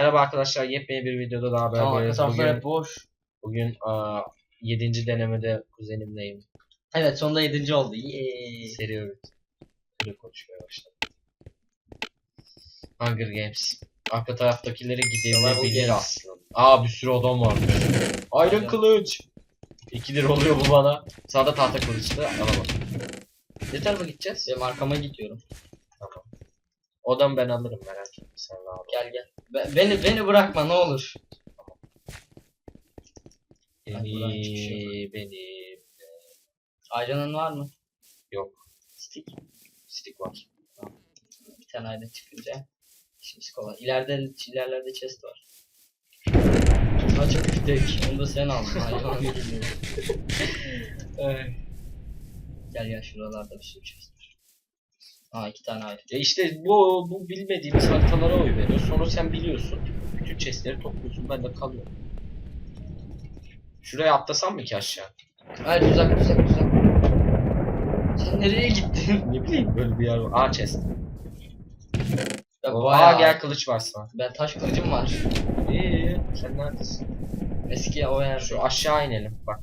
Merhaba arkadaşlar, yepyeni bir videoda daha Tamam beraberiz. taraflar Bugün, hep boş. bugün aa, 7. denemede kuzenimleyim. Evet sonunda 7. oldu. Yeee. Seri öğret. Böyle konuşmaya başladım. Hunger Games. Arka taraftakileri Games. aslında. Aa bir sürü adam var. Iron kılıç. 2 lira oluyor bu bana. Sağda tahta kılıçlı alamam. Ne tarafa gideceğiz? Benim arkama gidiyorum. Tamam. Odan ben alırım merak etme sen rahat ol. Gel gel. Be- beni beni bırakma ne olur. Ben buradan hiçbir şey Beni, beni. Ayranın var mı? Yok. Stick. Stick var. Bir tane ayran çıkınca. İşimiz kolay. İleride ilerlerde chest var. Ha çok üftek. Onu da sen aldın. Hayvan. Ay. Gel gel şuralarda bir sürü chest. Aa iki tane ayran. Ya işte bu bu bilmediğimiz haritalara oy veriyor. Sonra sen biliyorsun. Bütün chestleri topluyorsun. Ben de kalıyorum. Şuraya atlasam mı ki aşağı? Hayır uzak uzak uzak. Sen nereye gittin? ne bileyim böyle bir yer var. Aa chest. Ya Aa bayağı- gel kılıç var sana. Ben taş kılıcım var. İyi. Sen neredesin? Eski o yer. Şu aşağı inelim. Bak.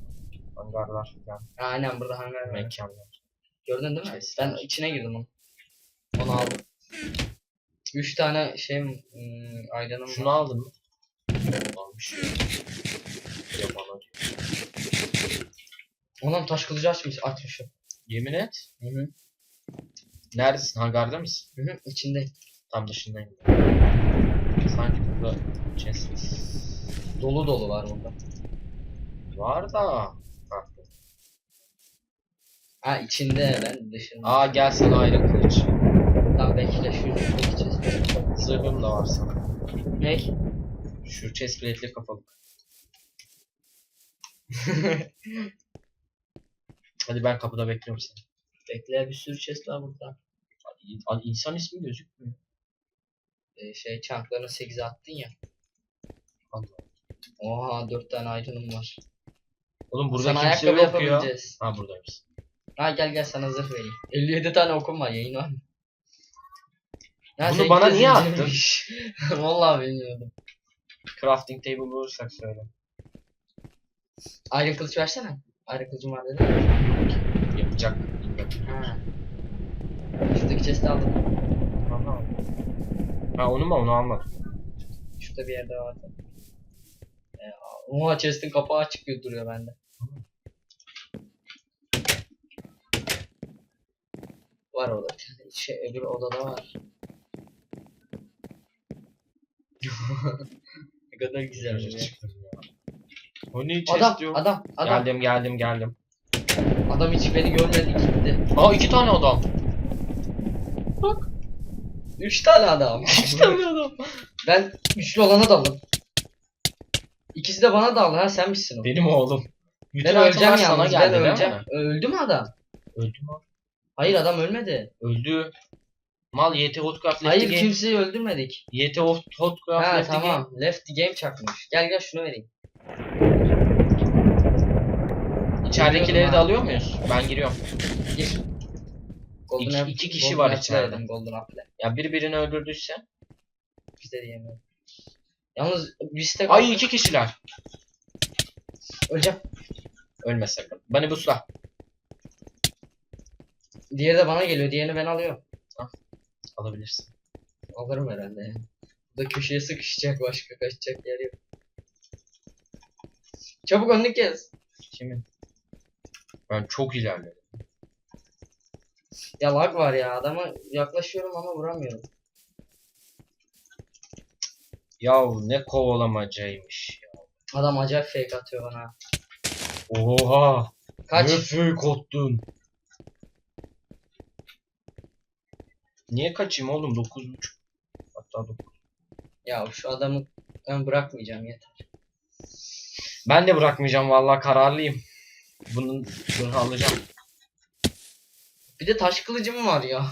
Hangarlar falan. Aynen burada hangar var. Mekanlar. Gördün değil mi? Ben içine girdim onu. Onu aldım. 3 tane şey hmm, ayranım Şunu var. aldın mı? Almış. Ya bana diyor. Ondan taş kılıcı açmış, açmışım. Yemin et. Hı hı. Neredesin? Hangarda mısın? Hı hı. İçinde. Tam dışındayım. Sanki burada chest Dolu dolu var burada. var da. Ha. Ha içinde ben dışında. Aa gel sana ayrı kılıç. Tamam bekle şu gideceğiz. Zırhım da var sana. Ne? Şu chest plate'li kafalık. Hadi ben kapıda bekliyorum seni. Bekle bir sürü chest var burada. Hadi, İnsan ismi gözükmüyor. Ee, şey çanklarını 8'e attın ya. Allah. Oha 4 tane ayranım var. Oğlum burada Sana kimse ayakkabı yok ya. yapabileceğiz. Ha buradayız. Ha gel gel sana zırh vereyim. 57 tane okum var yayın var mı? Ya Bunu seninki bana niye zincirmiş. Vallahi bilmiyordum. Crafting table bulursak söyle. Ayrı kılıç versene. Ayrı kılıcım var dedi. Yapacak. Ha. Şuradaki chest'i aldım. Aha. Ha onu mu onu almadım. Şurada bir yerde vardı. Ee, oha chest'in kapağı açık gibi duruyor bende. Var orada bir tane. Şey, öbür odada var. Ne kadar güzel. ya. O ne Adam, yok? adam, adam. Geldim geldim geldim. Adam hiç beni görmedi gitti. Aa iki tane adam. Üç tane adam. İki tane adam. ben üçlü olana daldım. İkisi de bana daldı. Ha sen misin o? Benim oğlum. Bütün Ben öleceğim yalnız. geldi Ben öleceğim. Öldü mü adam? Öldü mü? Hayır adam ölmedi. Öldü. Mal YT Hotcraft Left Hayır Game. kimseyi öldürmedik. YT Hot- Hotcraft Ha Left the Game. tamam. Left game çakmış. Gel gel şunu vereyim. İçeridekileri de alıyor muyuz? Ben giriyorum. Gir. İki- apple- iki kişi var apple içeride. Golden apple. Ya biri birini öldürdüyse. Biz de diyemiyorum. Yalnız biz tek Ay iki kişiler. öleceğim. Ölme sakın. Beni busla. Diğeri de bana geliyor. Diğerini ben alıyorum. Alabilirsin. Alırım herhalde. Bu da köşeye sıkışacak başka kaçacak yer yok. Çabuk önünü kes. Kimin? Ben çok ilerledim. Ya lag var ya adama yaklaşıyorum ama vuramıyorum. Yahu ne kovalamacaymış ya. Adam acayip fake atıyor bana. Oha. Kaç? Ne fake attın. Niye kaçayım oğlum? 9.5. Hatta 9. Ya şu adamı ben bırakmayacağım yeter. Ben de bırakmayacağım vallahi kararlıyım. Bunun zırhı alacağım. Bir de taş kılıcım var ya.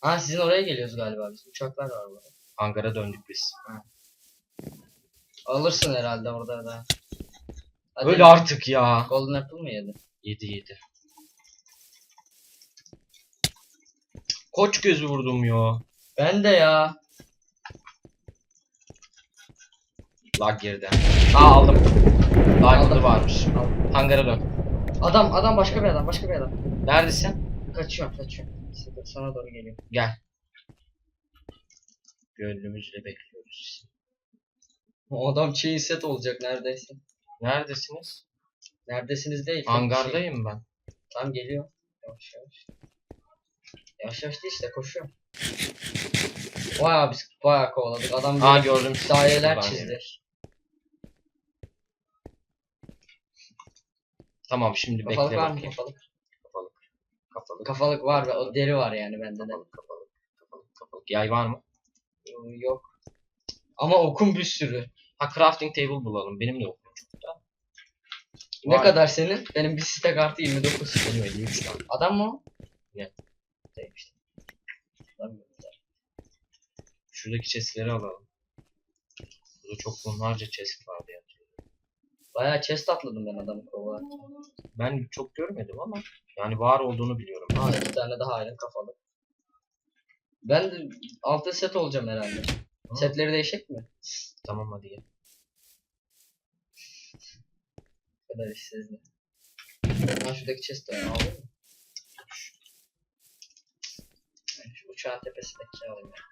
Ha sizin oraya geliyoruz galiba biz. Uçaklar var burada. Hangara döndük biz. Alırsın herhalde orada da. Hadi. Öyle artık ya. Golden Apple mı yedi? 7 7. Koç gözü vurdum ya. Ben de ya. Lag girdi. Aa aldım. Aldım. varmış. Hangara dön. Adam adam başka bir adam başka bir adam. Neredesin? Kaçıyorum kaçıyorum. Sana- Sana doğru geliyor. Gel. Gönlümüzle bekliyoruz. O adam chain set olacak neredeyse. Neredesiniz? Neredesiniz değil. bir şey. Hangardayım ben. Tam geliyor. Yavaş yavaş. Yavaş yavaş değil işte koşuyor. Bayağı biz bayağı kovaladık. Adam Aa böyle gördüm. daireler Buradan çizdi. Tamam şimdi Kafalık bekle var mı bakayım. kafalık? Kafalık. Kafalık. Kafalık var ve o deri var yani bende de. Kafalık. Kafalık. Kafalık. Kafalık. Yay var mı? Yok. Ama okum bir sürü. Ha crafting table bulalım. Benim de da. Ne kadar senin? Benim bir site kartı 29. Benim 53 tane. Adam mı o? Ne? Mı? Şuradaki chestleri alalım. Burada çok bunlarca chest vardı ya. Bayağı chest atladım ben adamı kovalarken. Ben çok görmedim ama yani var olduğunu biliyorum. Aa iki tane daha iron kafalı. Ben de altı set olacağım herhalde. Hı. Setleri değişik mi? Tamam hadi gel. Bu kadar işsizli. Ha şuradaki chest de aldın mı? Ben Şu uçağın tepesindeki alayım ya.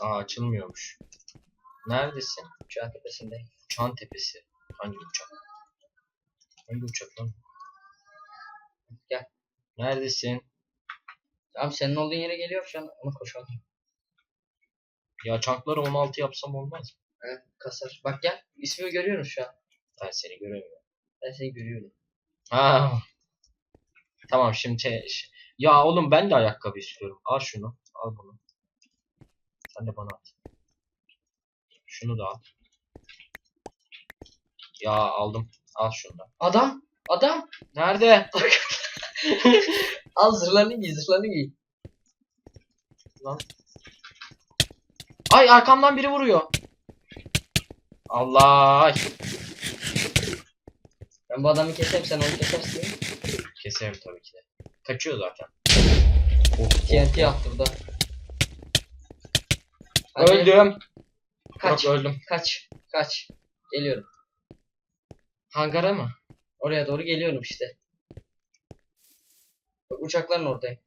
Aa açılmıyormuş. Neredesin? Uçağın tepesindeyim. Uçağın tepesi. Hangi uçak? Hangi uçak lan? Gel. Neredesin? Tamam senin olduğun yere geliyor şu an ama koşalım. Ya çankları 16 yapsam olmaz mı? He kasar. Bak gel. İsmimi görüyorum şu an. Ben seni göremiyorum. Ben seni görüyorum. Ha. Tamam şimdi şey- Ya oğlum ben de ayakkabı istiyorum. Al şunu. Al bunu. Sen de bana at. Şunu da al. Ya aldım. Al şunu da. Adam! Adam! Nerede? Al zırhlarını giy zırhlarını giy. Ay arkamdan biri vuruyor. Allah. Ben bu adamı keseyim sen onu kesersin. Keserim tabii ki de. Kaçıyor zaten. TNT attı burada. Hadi, Öldüm. Kaç. Yok öldüm. Kaç. Kaç. Geliyorum. Hangara mı? Oraya doğru geliyorum işte. Bak uçakların oradayım.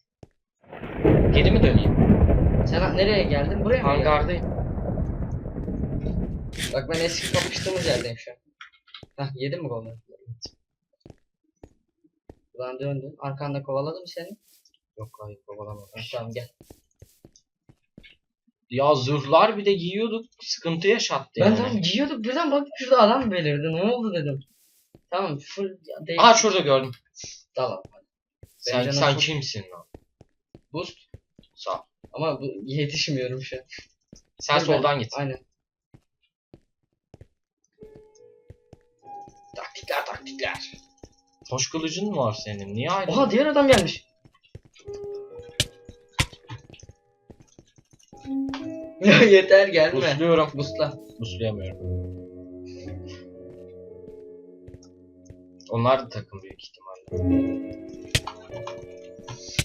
Geri mi döneyim? Sen nereye geldin? Buraya mı? Hangardayım. Bak ben eski kapıştığımız yerdeyim şu an. Hah yedin mi golü? Buradan döndün. Arkanda kovaladı mı seni? Yok hayır Ha, kovalamamış. tamam gel. Ya zırhlar bir de giyiyorduk. Sıkıntı yaşattı Ben yani. tam giyiyorduk birden baktım şurada adam belirdi. Ne oldu dedim. Tamam full değil. Aha şurada gördüm. Tamam. Sen, sen çok- kimsin lan? Boost. Sağ. Ama bu yetişmiyorum şu an. Sen Dur ben- soldan git. Aynen. Taktikler taktikler. Hoş kılıcın mı var senin? Niye ayrı? Oha diğer adam gelmiş. Ya yeter gelme. Busluyorum. Busla. Buslayamıyorum. Onlar da takım büyük ihtimalle.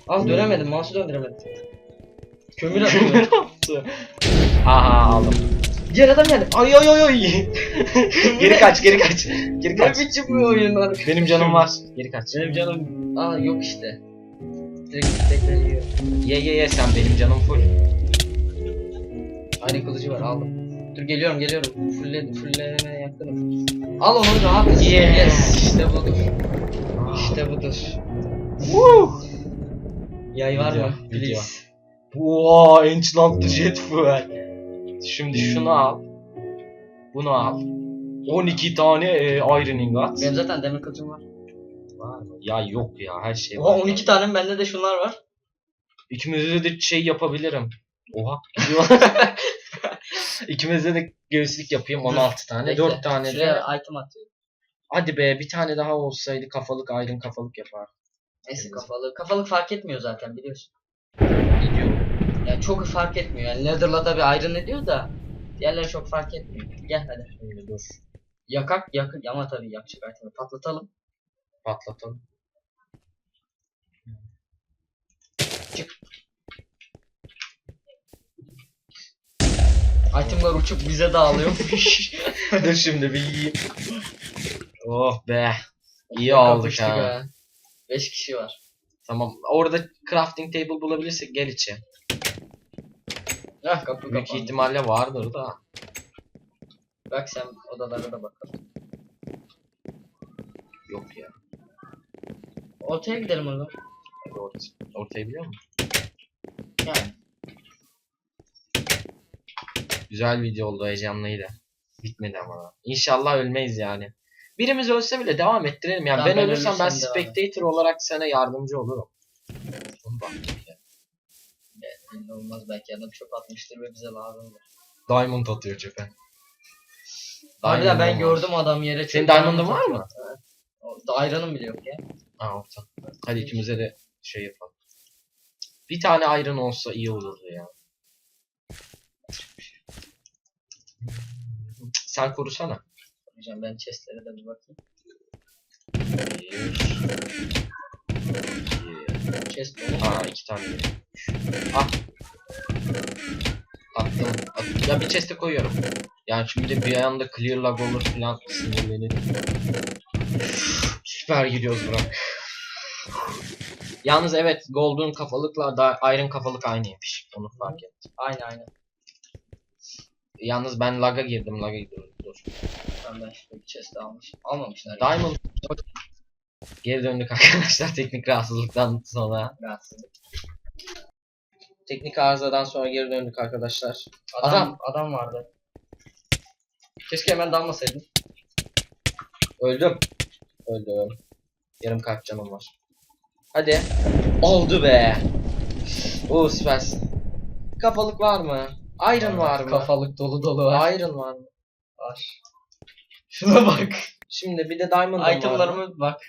Al dönemedim. Mouse'u döndüremedim. Kömür atıyor. Aha aldım. Diğer adam geldi. Ay ay ay ay. geri kaç geri kaç. Geri Ne kaç. biçim bu oyunlar? Benim canım var. Geri kaç. Benim canım... Aa yok işte. Direkt tekrar yiyor. Ye ye ye sen benim canım full. Aynı kılıcı var aldım. Dur geliyorum geliyorum. Fulle, fullemeye yakınım. Al onu rahat. Yes. yes. İşte budur. İşte budur. Yay var mı? video. Please. Wow, Ancient Jet Fuel. Şimdi şunu al. Bunu al. 12 tane e, Iron Ingot. Benim zaten demir kılıcım var. Var mı? Ya yok ya her şey Oha var. 12 tane bende de şunlar var. İkimizde de şey yapabilirim. Oha. gidiyor. İkimizde de göğüslük yapayım 16 tane. Bekle, 4 tane de. Şuraya item atıyorum. Hadi be bir tane daha olsaydı kafalık Iron kafalık yapar. Neyse Evet. kafalı. Kafalık fark etmiyor zaten biliyorsun. Gidiyor. Yani çok fark etmiyor. Yani Nether'la tabi iron ediyor da diğerleri çok fark etmiyor. Gel hadi. Şimdi dur. Yakak yakın ama tabii yakacak itemi patlatalım. Patlatalım. Itemlar uçup bize dağılıyormuş. Dur şimdi bir yiyeyim. Oh be. İyi Ne aldık ha. 5 kişi var. Tamam. Orada crafting table bulabilirsek gel içe. Heh kapı Büyük kapandı. ihtimalle vardır da. Bak sen odalara da bakalım. Yok ya. Ortaya gidelim o zaman. Hadi orta, ortayı biliyor musun? Yani. Güzel video oldu heyecanlıydı. Bitmedi ama. İnşallah ölmeyiz yani. Birimiz ölse bile devam ettirelim. Yani Tamam, ben, ben ölürsem ben ölürsem devam et. spectator olarak sana yardımcı olurum. Onu bak ya. Belli olmaz belki adam çöp atmıştır ve bize lazımdır. Diamond atıyor çöpe. Harbiden ben olmaz. gördüm adam yere Senin çöp diamond'ın diamond var mı? Evet. Iron'ım bile yok ya. Ha orta. Hadi ikimize de şey yapalım. Bir tane iron olsa iyi olurdu ya. Sen kurusana. Hocam ben chestlere de bir bakayım. Bir. Chest. Aa iki tane. Ah. Attım. At- Ya bir chest'e koyuyorum. Yani şimdi bir anda clear lag olur falan sinirlenirim. Süper gidiyoruz Burak. Yalnız evet golden kafalıkla da iron kafalık aynıymış. Onu fark ettim. Aynen aynen. Yalnız ben lag'a girdim. Lag'a gidiyorum. Dur. Ben ben şöyle bir almış. Almamışlar. Diamond. Geri döndük arkadaşlar teknik rahatsızlıktan sonra. Rahatsızlık. Teknik arızadan sonra geri döndük arkadaşlar. Adam, Adam. adam vardı. Keşke hemen dalmasaydım. Öldüm. Öldüm. Yarım kalp canım var. Hadi. Oldu be. Oo süpersin. Kafalık var mı? Iron var mı? Kafalık dolu dolu var. Iron var mı? Var. Şuna bak. Şimdi bir de diamond var mı? Itemlarımı bak.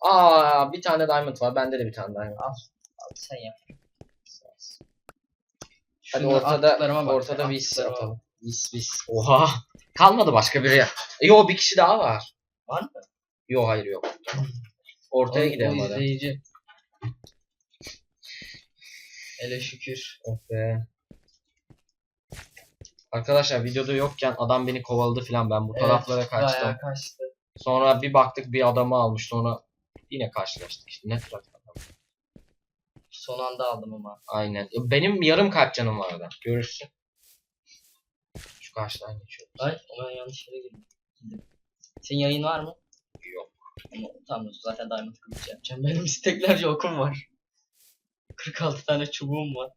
Aa bir tane diamond var. Bende de bir tane diamond. Al sen yap. Hadi Şuna ortada bak, ortada vis atalım. Vis vis. Oha. Kalmadı başka biri. Yo bir kişi daha var. Var mı? Yo hayır yok. Ortaya O- gidelim o hadi. izleyici. Hele şükür. Oh be. Arkadaşlar videoda yokken adam beni kovaladı filan ben bu taraflara Evet, kaçtım. Bayağı kaçtı. Sonra bir baktık bir adamı almış sonra yine karşılaştık işte ne kadar adam. Son anda aldım ama. Aynen. Benim yarım kalp canım vardı. Görürsün. Şu karşıdan geçiyoruz. Ay ona yanlış yere girdim. Senin yayın var mı? Yok. Ama tamam zaten Diamond kılıç yapacağım. Benim isteklerce okum var. 46 tane çubuğum var.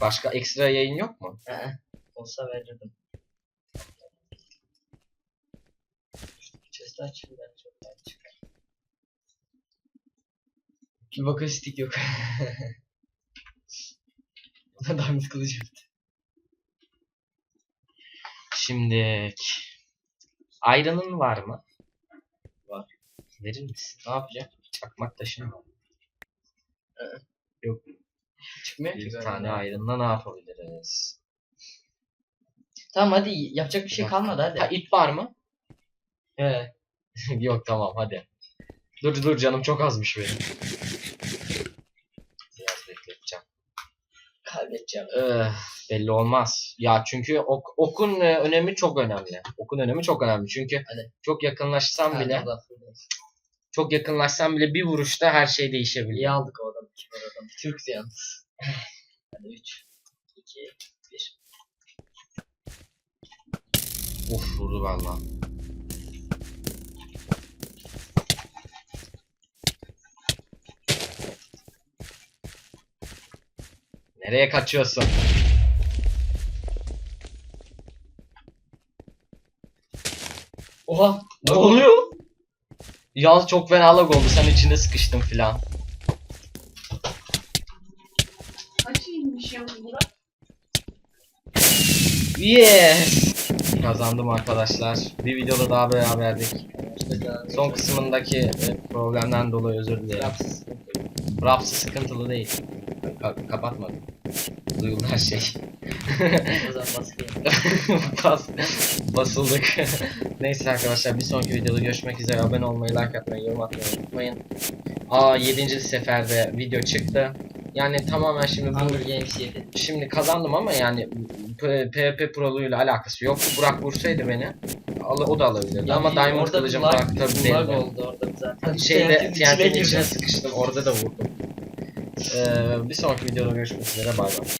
Başka ekstra yayın yok mu? Ee, olsa verirdim. Chest açayım ben çok çıkar. Bir bakın stick yok. Diamond kılıcı bitti. Şimdi Iron'ın var mı? Var. Verir misin? Ne yapacağım? Çakmak taşın var. Çıkmıyor ki Bir tane Iron'la ne yapabiliriz? Tamam hadi yapacak bir şey kalmadı hadi. Ha ip var mı? He. Yok tamam hadi. Dur dur canım çok azmış benim. Öh, belli olmaz. Ya çünkü ok, okun e, önemi çok önemli. Okun önemi çok önemli. Çünkü Hadi. çok yakınlaşsam Ha, bile Allah. çok yakınlaşsam bile bir vuruşta her şey İyi değişebiliyor. aldık o adamı. Adam? Türk'tü yalnız. Hadi 3, 2, 1. Uf vurdu valla. Nereye kaçıyorsun? Oha! Ne oluyor? Yalnız çok fena lag oldu. Sen içinde sıkıştın filan. Kaç iyiymiş ya Burak? Yes! Kazandım arkadaşlar. Bir videoda daha beraberdik. Son kısmındaki e, problemden dolayı özür dilerim. Raps'ı sıkıntılı değil. Ka- kapatmadım. Duyuldu her şey. O zaman baskıyım. Bas, basıldık. Neyse arkadaşlar bir sonraki videoda görüşmek üzere. Abone olmayı, like atmayı, yorum atmayı unutmayın. Aa 7. seferde video çıktı. Yani tamamen şimdi Hunger Games yedi. şimdi kazandım ama yani PvP Pro'luyla alakası yok. Burak vursaydı beni al- o da alabilirdi Ya ama Diamond kılıcım Burak tabii belli. oldu orada zaten. Şeyde TNT'nin içine sıkıştım orada da vurdum. Ee, bir sonraki videoda görüşmek üzere bay bay.